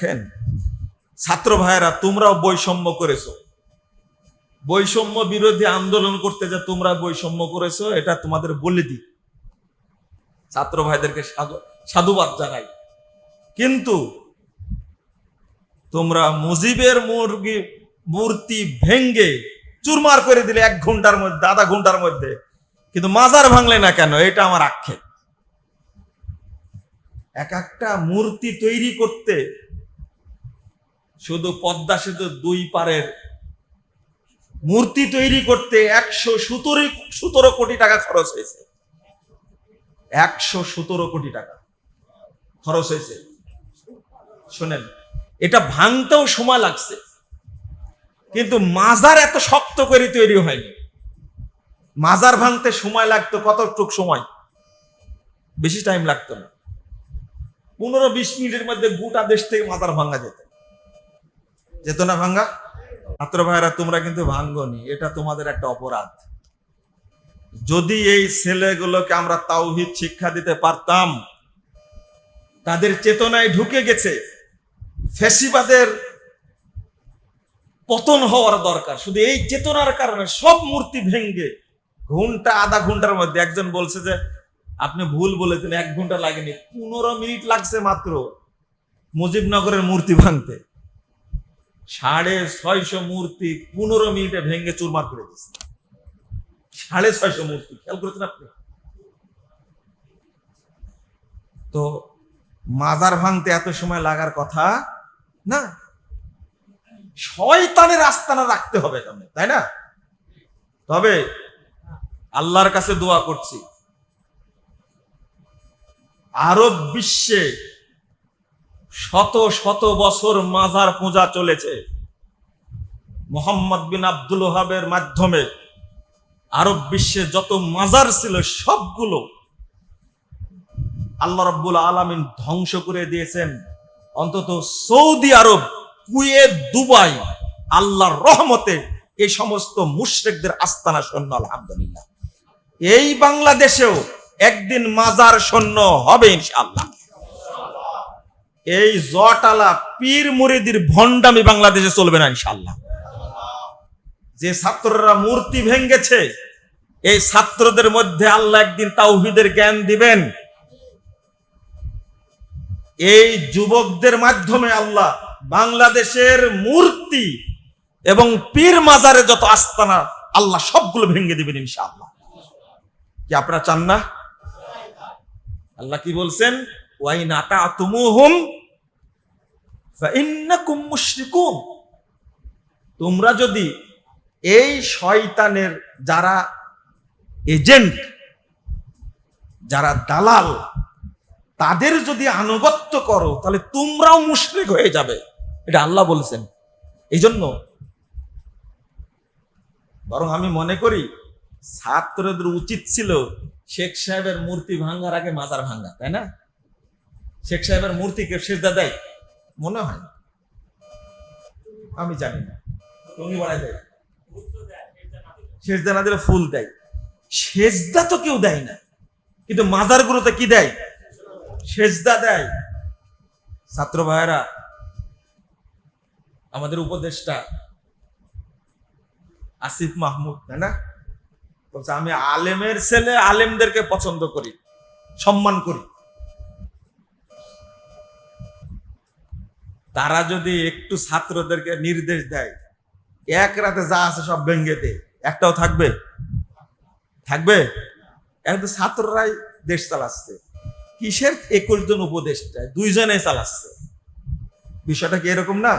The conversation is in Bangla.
দেখেন, ছাত্র ভাইয়েরা, তোমরাও বৈষম্য করেছ। বৈষম্য বিরোধী আন্দোলন করতে যে তোমরা বৈষম্য করেছ, এটা তোমাদের বলে দিই। ছাত্র ভাইদেরকে সাধুবাদ জানাই। কিন্তু তোমরা মুজিবের মুরগি, মূর্তি ভেঙ্গে চুরমার করে দিলে এক ঘণ্টার মধ্যে, আধা ঘণ্টার মধ্যে। কিন্তু মাজার ভাঙলে না কেন? এটা আমার আক্ষেপ। এক একটা মূর্তি তৈরি করতে শুধু পদ্মা সেতু দুই পারের মূর্তি তৈরি করতে একশো সতেরো সতেরো কোটি টাকা খরচ হয়েছে। একশো সতেরো কোটি টাকা খরচ হয়েছে। শোনেন, এটা ভাঙতেও সময় লাগছে। কিন্তু মাজার এত শক্ত করে তৈরি হয়নি। মাজার ভাঙতে সময় লাগতো কতটুক সময়? বেশি টাইম লাগতো না। পনেরো, বিশ মিনিটের মধ্যে গোটা দেশ থেকে মাজার ভাঙা যেত। যেত না ভাঙ্গা? ছাত্র ভাইরা তোমরা কিন্তু ভাঙ্গনি। এটা তোমাদের একটা অপরাধ। যদি এই ছেলেগুলোকে আমরা তাওহিদ শিক্ষা দিতে পারতাম, তাদের চেতনায় ঢুকে গেছে। ফেসিবাদের পতন হওয়ার দরকার। শুধু এই চেতনার কারণে সব মূর্তি ভেঙ্গে ঘণ্টা আধা ঘণ্টার মধ্যে একজন বলছে যে, আপনি ভুল বলেছেন, এক ঘণ্টা লাগেনি। পনেরো মিনিট লাগছে মাত্র মুজিবনগরের মূর্তি ভাঙতে। সাড়ে ছয়শো মূর্তি পনেরো মিনিটে ভেঙে চুরমার করে দিচ্ছে সাড়ে ছয়শো মূর্তি, খেয়াল করেছেন আপনি? তো মাজার ভাঙতে এত সময় লাগার কথা না? শয়তানের আস্তানা রাখতে হবে কেন তাই না? তবে আল্লাহর কাছে দোয়া করছি, আরব বিশ্বে শত শত বছর মাজার পূজা চলেছে। মোহাম্মদ বিন আব্দুল ওহাবের মাধ্যমে আরব বিশ্বে যত মাজার ছিল, সবগুলো আল্লাহ রব্বুল আলামিন ধ্বংস করে দিয়েছেন। অন্তত সৌদি আরব, কুয়েত, দুবাই, আল্লাহর রহমতে এই সমস্ত মুশরিকদের আস্তানা সৈন্য, আলহামদুলিল্লাহ। এই বাংলাদেশেও একদিন মাজার সৈন্য হবে ইনশাআল্লাহ। এই জটালা পীর মুরিদির ভণ্ডামি বাংলাদেশে চলবে না, ইনশাআল্লাহ। যে ছাত্ররা মূর্তি ভেঙ্গেছে এই ছাত্রদের মধ্যে আল্লাহ একদিন তাওহিদের জ্ঞান দিবেন। এই যুবকদের মাধ্যমে আল্লাহ বাংলাদেশের মূর্তি এবং পীর মাজারে যত আস্তানা, আল্লাহ সবগুলো ভেঙে দিবেন, ইনশাআল্লাহ। কি আপনারা চান না? আল্লাহ কি বলছেন? ওয়াইন আতাতুমুহুম ফাইন্নাকুম তোমরা যদি এই শয়তানের যারা এজেন্ট, যারা দালাল, তাদের যদি আনুগত্য করো, তাহলে তোমরাও মুশরিক হয়ে যাবে। এটা আল্লাহ বলেছেন। এই জন্য বরং আমি মনে করি, ছাত্রদের উচিত ছিল শেখ সাহেবের মূর্তি ভাঙ্গার আগে মাজার ভাঙ্গা তাই না? শেখ সাহেবের মূর্তিকে সেজদা দেয়। মনে হয়। আমি জানি না। টঙ্গি বাড়াই দেয়। সেজদা না দিলে ফুল দেয়। সেজদা তো কেউ দেয় না। কিন্তু মাজারগুলোতে কি দেয়? সেজদা দেয়। ছাত্র ভাইয়েরা, আমাদের উপদেশটা আসিফ মাহমুদ, তাই না? বলছে, আমি আলেমের ছেলে আলেমদেরকে পছন্দ করি, সম্মান করি। তারা যদি একটু ছাত্রদেরকে নির্দেশ দেয়, এক রাতে যা আছে সব ভেঙ্গে দে, একটাও থাকবে? থাকবে? একদম ছাত্ররাই দেশ চালাচ্ছে। কিসের একুশ জন উপদেশটা দুইজনে চালাচ্ছে। বিষয়টা কি এরকম না?